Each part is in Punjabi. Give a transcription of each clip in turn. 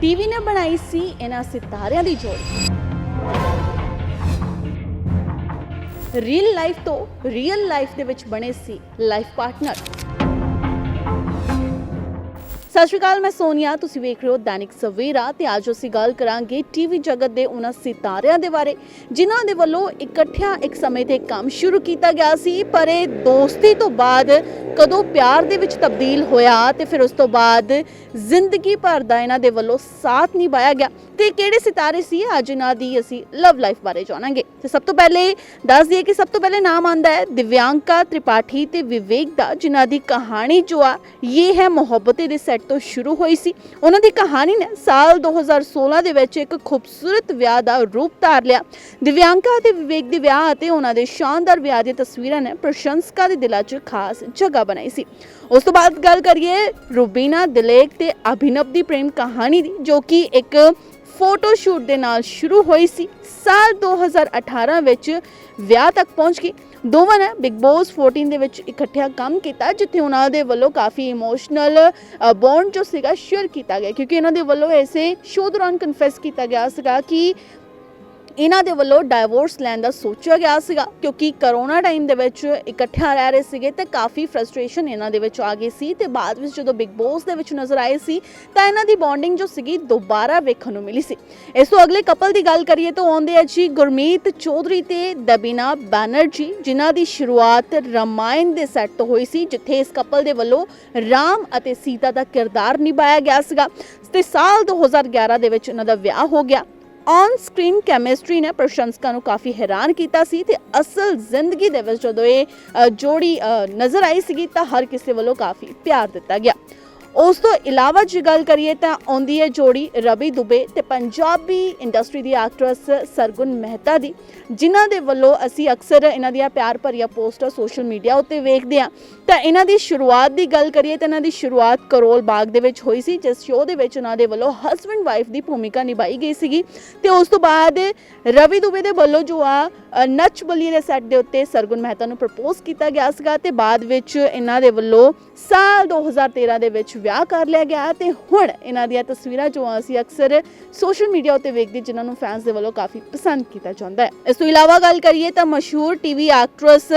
ਟੀਵੀ ਨੇ ਬਣਾਈ ਸੀ ਇਹਨਾਂ ਸਿਤਾਰਿਆਂ ਦੀ ਜੋੜੀ। ਰੀਅਲ ਲਾਈਫ ਤੋਂ ਰੀਅਲ ਲਾਈਫ ਦੇ ਵਿੱਚ ਬਣੇ ਸੀ ਲਾਈਫ ਪਾਰਟਨਰ ਸਤਿ ਸ਼੍ਰੀ ਅਕਾਲ, ਮੈਂ ਸੋਨੀਆ। ਤੁਸੀਂ ਵੇਖ ਰਹੇ ਹੋ ਦੈਨਿਕ ਸਵੇਰਾ ਤੇ ਅੱਜ ਅਸੀਂ ਗੱਲ ਕਰਾਂਗੇ ਟੀਵੀ ਜਗਤ ਦੇ ਉਹਨਾਂ ਸਿਤਾਰਿਆਂ ਦੇ ਬਾਰੇ, ਜਿਨ੍ਹਾਂ ਦੇ ਵੱਲੋਂ ਇਕੱਠਿਆਂ ਇੱਕ ਸਮੇਂ ਤੇ ਕੰਮ ਸ਼ੁਰੂ ਕੀਤਾ ਗਿਆ ਸੀ, ਪਰ ਇਹ ਦੋਸਤੀ ਤੋਂ ਬਾਅਦ ਕਦੋਂ ਪਿਆਰ ਦੇ ਵਿੱਚ ਤਬਦੀਲ ਹੋਇਆ ਤੇ ਫਿਰ ਉਸ ਤੋਂ ਬਾਅਦ ਜ਼ਿੰਦਗੀ ਭਰ ਦਾ ਇਹਨਾਂ ਦੇ ਵੱਲੋਂ ਸਾਥ ਨਿਭਾਇਆ ਗਿਆ। ਤੇ ਕਿਹੜੇ ਸਿਤਾਰੇ ਸੀ ਅੱਜ ਇਹਨਾਂ ਦੀ ਅਸੀਂ ਲਵ ਲਾਈਫ ਬਾਰੇ ਜਾਣਾਂਗੇ। ਤੇ ਸਭ ਤੋਂ ਪਹਿਲੇ ਦੱਸ ਦਈਏ ਕਿ ਸਭ ਤੋਂ ਪਹਿਲੇ ਨਾਮ ਆਂਦਾ ਹੈ ਦਿਵਿਆਂਕਾ ਤ੍ਰਿਪਾਠੀ ਤੇ ਵਿਵੇਕ ਦਾ, ਜਿਨ੍ਹਾਂ ਦੀ ਕਹਾਣੀ ਜੋ ਆ, ਇਹ ਹੈ ਮੁਹੱਬਤੇ ਦੇ ਸੈੱਟ ਤੋਂ ਸ਼ੁਰੂ ਹੋਈ ਸੀ। ਉਹਨਾਂ ਦੀ ਕਹਾਣੀ ਨੇ ਸਾਲ 2016 ਦੇ ਵਿੱਚ ਇੱਕ ਖੂਬਸੂਰਤ ਵਿਆਹ ਦਾ ਰੂਪ ਧਾਰ ਲਿਆ। ਦਿਵਿਆਂਕਾ ਤੇ ਵਿਵੇਕ ਦੇ ਵਿਆਹ ਅਤੇ ਉਹਨਾਂ ਦੇ ਸ਼ਾਨਦਾਰ ਵਿਆਹ ਦੀਆਂ ਤਸਵੀਰਾਂ ਨੇ ਪ੍ਰਸ਼ੰਸਕਾਂ ਦੇ ਦਿਲਾਂ 'ਚ ਖਾਸ ਜਗ੍ਹਾ ਬਣਾਈ ਸੀ। ਉਸ ਤੋਂ ਬਾਅਦ ਗੱਲ ਕਰੀਏ ਰੂਬੀਨਾ ਦਿਲੇਕ ਤੇ ਅਭਿਨਵ ਦੀ ਪ੍ਰੇਮ ਕਹਾਣੀ ਦੀ, ਜੋ ਕਿ ਇੱਕ ਫੋਟੋ ਸ਼ੂਟ ਦੇ ਨਾਲ ਸ਼ੁਰੂ ਹੋਈ ਸੀ। ਸਾਲ 2018 ਵਿੱਚ ਵਿਆਹ ਤੱਕ ਪਹੁੰਚ ਗਈ। ਦੋਵਾਂ ਨੇ ਬਿਗ ਬੌਸ 14 ਦੇ ਵਿੱਚ ਇਕੱਠਿਆਂ ਕੰਮ ਕੀਤਾ, ਜਿੱਥੇ ਉਹਨਾਂ ਦੇ ਵੱਲੋਂ ਕਾਫੀ ਇਮੋਸ਼ਨਲ ਬੌਂਡ ਜੋ ਸੀਗਾ ਸ਼ੇਅਰ ਕੀਤਾ ਗਿਆ। ਕਿਉਂਕਿ ਇਹਨਾਂ ਦੇ ਵੱਲੋਂ ਐਸੇ ਸ਼ੋਅ ਦੌਰਾਨ ਕਨਫੈਸ ਕੀਤਾ ਗਿਆ ਸੀਗਾ ਕਿ ਇਹਨਾਂ ਦੇ ਵੱਲੋਂ ਡਾਈਵੋਰਸ ਲੈਣ ਦਾ ਸੋਚਿਆ ਗਿਆ ਸੀਗਾ ਕਿਉਂਕਿ ਕਰੋਨਾ ਟਾਈਮ ਦੇ ਵਿੱਚ ਇਕੱਠਿਆਂ ਰਹਿ ਰਹੇ ਸੀਗੇ ਤੇ ਕਾਫੀ ਫਰਸਟ੍ਰੇਸ਼ਨ ਇਹਨਾਂ ਦੇ ਵਿੱਚ ਆ ਗਈ ਸੀ ਤੇ ਬਾਅਦ ਵਿੱਚ ਜਦੋਂ ਬਿਗ ਬੌਸ ਦੇ ਵਿੱਚ ਨਜ਼ਰ ਆਏ ਸੀ ਤਾਂ ਇਹਨਾਂ ਦੀ ਬੌਂਡਿੰਗ ਜੋ ਸੀਗੀ ਦੁਬਾਰਾ ਵੇਖਣ ਨੂੰ ਮਿਲੀ ਸੀ। ਇਸ ਤੋਂ ਅਗਲੇ ਕਪਲ ਦੀ ਗੱਲ ਕਰੀਏ ਤਾਂ ਆਉਂਦੇ ਆ ਜੀ ਗੁਰਮੀਤ ਚੌਧਰੀ ਤੇ ਦਬੀਨਾ ਬੈਨਰਜੀ, ਜਿਨ੍ਹਾਂ ਦੀ ਸ਼ੁਰੂਆਤ ਰਮਾਇਣ ਦੇ ਸੈੱਟ ਤੋਂ ਹੋਈ ਸੀ, ਜਿੱਥੇ ਇਸ ਕਪਲ ਦੇ ਵੱਲੋਂ ਰਾਮ ਅਤੇ ਸੀਤਾ ਦਾ ਕਿਰਦਾਰ ਨਿਭਾਇਆ ਗਿਆ ਸੀਗਾ। ਤੇ ਸਾਲ 2011 ਦੇ ਵਿੱਚ ਇਹਨਾਂ ਦਾ ਵਿਆਹ ਹੋ ਗਿਆ। ਔਨ ਸਕਰੀਨ ਕੈਮਿਸਟਰੀ ਨੇ ਪ੍ਰਸ਼ੰਸਕਾਂ ਨੂੰ ਕਾਫੀ ਹੈਰਾਨ ਕੀਤਾ ਸੀ ਤੇ ਅਸਲ ਜ਼ਿੰਦਗੀ ਦੇ ਵਿੱਚ ਜਦੋਂ ਇਹ ਜੋੜੀ ਅ, ਨਜ਼ਰ ਆਈ ਸੀਗੀ ਤਾਂ ਹਰ ਕਿਸੇ ਵੱਲੋਂ ਕਾਫੀ ਪਿਆਰ ਦਿੱਤਾ ਗਿਆ। ਉਸ ਤੋਂ ਇਲਾਵਾ ਜੇ ਗੱਲ ਕਰੀਏ ਤਾਂ ਆਉਂਦੀ ਹੈ ਜੋੜੀ ਰਵੀ ਦੁਬੇ ਤੇ ਪੰਜਾਬੀ ਇੰਡਸਟਰੀ ਦੀ ਐਕਟਰੈਸ ਸਰਗੁਣ ਮਹਿਤਾ ਦੀ, ਜਿਨ੍ਹਾਂ ਦੇ ਵੱਲੋਂ ਅਸੀਂ ਅਕਸਰ ਇਹਨਾਂ ਦੀਆਂ ਪਿਆਰ ਭਰੀਆਂ ਪੋਸਟਾਂ ਸੋਸ਼ਲ ਮੀਡੀਆ ਉੱਤੇ ਵੇਖਦੇ ਹਾਂ। ਤਾਂ ਇਹਨਾਂ ਦੀ ਸ਼ੁਰੂਆਤ ਦੀ ਗੱਲ ਕਰੀਏ ਤਾਂ ਇਹਨਾਂ ਦੀ ਸ਼ੁਰੂਆਤ ਕਰੋਲ ਬਾਗ ਦੇ ਵਿੱਚ ਹੋਈ ਸੀ, ਜਿਸ ਸ਼ੋਅ ਦੇ ਵਿੱਚ ਉਹਨਾਂ ਦੇ ਵੱਲੋਂ ਹਸਬੰਡ ਵਾਈਫ ਦੀ ਭੂਮਿਕਾ ਨਿਭਾਈ ਗਈ ਸੀਗੀ। ਤੇ ਉਸ ਤੋਂ ਬਾਅਦ ਰਵੀ ਦੁਬੇ ਦੇ ਵੱਲੋਂ ਜੋ ਆ ਨੱਚ ਬਲੀਏ ਦੇ ਸੈੱਟ ਦੇ ਉੱਤੇ ਸਰਗੁਣ ਮਹਿਤਾ ਨੂੰ ਪ੍ਰਪੋਜ਼ ਕੀਤਾ ਗਿਆ ਸੀਗਾ ਤੇ ਬਾਅਦ ਵਿੱਚ ਇਹਨਾਂ ਦੇ ਵੱਲੋਂ ਸਾਲ 2013 ਦੇ ਵਿੱਚ ਵਿਆਹ ਕਰ ਲਿਆ ਗਿਆ ਤੇ ਹੁਣ ਇਹਨਾਂ ਦੀਆਂ ਤਸਵੀਰਾਂ ਜੋ ਅਸੀਂ ਅਕਸਰ ਸੋਸ਼ਲ ਮੀਡੀਆ ਉੱਤੇ ਵੇਖਦੇ ਜਿਨ੍ਹਾਂ ਨੂੰ ਫੈਨਸ ਦੇ ਵੱਲੋਂ ਕਾਫੀ ਪਸੰਦ ਕੀਤਾ ਜਾਂਦਾ ਹੈ। ਇਸ ਤੋਂ ਇਲਾਵਾ ਗੱਲ ਕਰੀਏ ਤਾਂ ਮਸ਼ਹੂਰ ਟੀਵੀ ਐਕਟਰੈਸ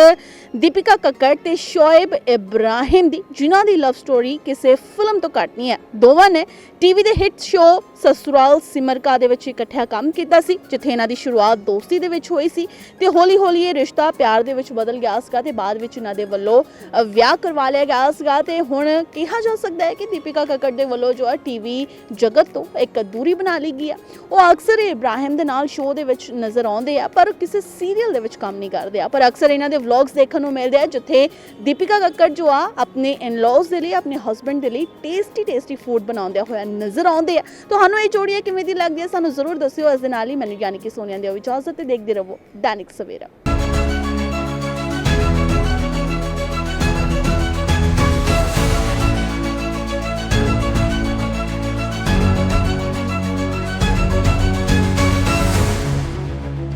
ਦੀਪਿਕਾ ਕੱਕੜ ਤੇ ਸ਼ੋਇਬ ਇਬਰਾਹਿਮ ਦੀ, ਜਿਨ੍ਹਾਂ ਦੀ ਲਵ ਸਟੋਰੀ ਕਿਸੇ ਫਿਲਮ ਤੋਂ ਘੱਟ ਨਹੀਂ ਹੈ। ਦੋਵਾਂ ਨੇ ਟੀਵੀ ਦੇ ਹਿੱਟ ਸ਼ੋਅ ਸਸੁਰਾਲ ਸਿਮਰਕਾ ਦੇ ਵਿੱਚ ਇਕੱਠਿਆਂ ਕੰਮ ਕੀਤਾ ਸੀ, ਜਿੱਥੇ ਇਹਨਾਂ ਦੀ ਸ਼ੁਰੂਆਤ ਦੋਸਤੀ ਦੇ ਵਿੱਚ ਹੋਈ ਸੀ ਤੇ ਹੌਲੀ-ਹੌਲੀ ਇਹ ਰਿਸ਼ਤਾ ਪਿਆਰ ਦੇ ਵਿੱਚ ਬਦਲ ਗਿਆ ਸੀਗਾ ਤੇ ਬਾਅਦ ਵਿੱਚ ਇਹਨਾਂ ਦੇ ਵੱਲੋਂ ਵਿਆਹ ਕਰਵਾ ਲਿਆ ਗਿਆ ਸੀਗਾ ਤੇ ਹੁਣ ਕਿਹਾ ਜਾ ਸਕਦਾ ਹੈ ਕਿ ਦੀਪਿਕਾ ਕੱਕੜ ਦੇ ਵੱਲੋਂ ਜੋ ਹੈ ਟੀਵੀ ਜਗਤ ਤੋਂ ਇੱਕ ਦੂਰੀ ਬਣਾ ਲਈ ਗਈ ਆ ਉਹ ਅਕਸਰ ਇਬਰਾਹਿਮ ਦੇ ਨਾਲ ਸ਼ੋਅ ਦੇ ਵਿੱਚ ਨਜ਼ਰ ਆਉਂਦੇ ਆ, ਪਰ ਕਿਸੇ ਸੀਰੀਅਲ ਦੇ ਵਿੱਚ ਕੰਮ ਨਹੀਂ ਕਰਦੇ ਆ। ਪਰ ਅਕਸਰ ਇਹਨਾਂ ਦੇ ਵਲੌਗਸ ਦੇਖਣ ਨੂੰ ਮਿਲਦੇ ਆ, ਜਿੱਥੇ ਦੀਪਿਕਾ ਕੱਕੜ ਜੋ ਆ, ਆਪਣੇ ਇਨ-ਲॉज ਦੇ ਲਈ, ਆਪਣੇ ਹਸਬੰਡ ਦੇ ਲਈ ਟੇਸਟੀ ਟੇਸਟੀ ਫੂਡ ਬਣਾਉਂਦੇ ਹੋਇਆ ਨਜ਼ਰ ਆਉਂਦੇ ਆ। ਤੁਹਾਨੂੰ ਇਹ ਜੋੜੀਆਂ ਕਿਵੇਂ ਦੀ ਲੱਗਦੀ ਹੈ ਸਾਨੂੰ ਜ਼ਰੂਰ ਦੱਸਿਓ। ਇਸ ਦੇ ਨਾਲ ਹੀ ਮੈਨੂੰ ਯਾਨੀ ਕਿ ਸੋਨੀਆ ਦੀ ਇਜਾਜ਼ਤ ਤੇ ਦੇਖਦੇ ਰਹੋ। ਦੈਨਿਕ ਸਵੇਰਾ।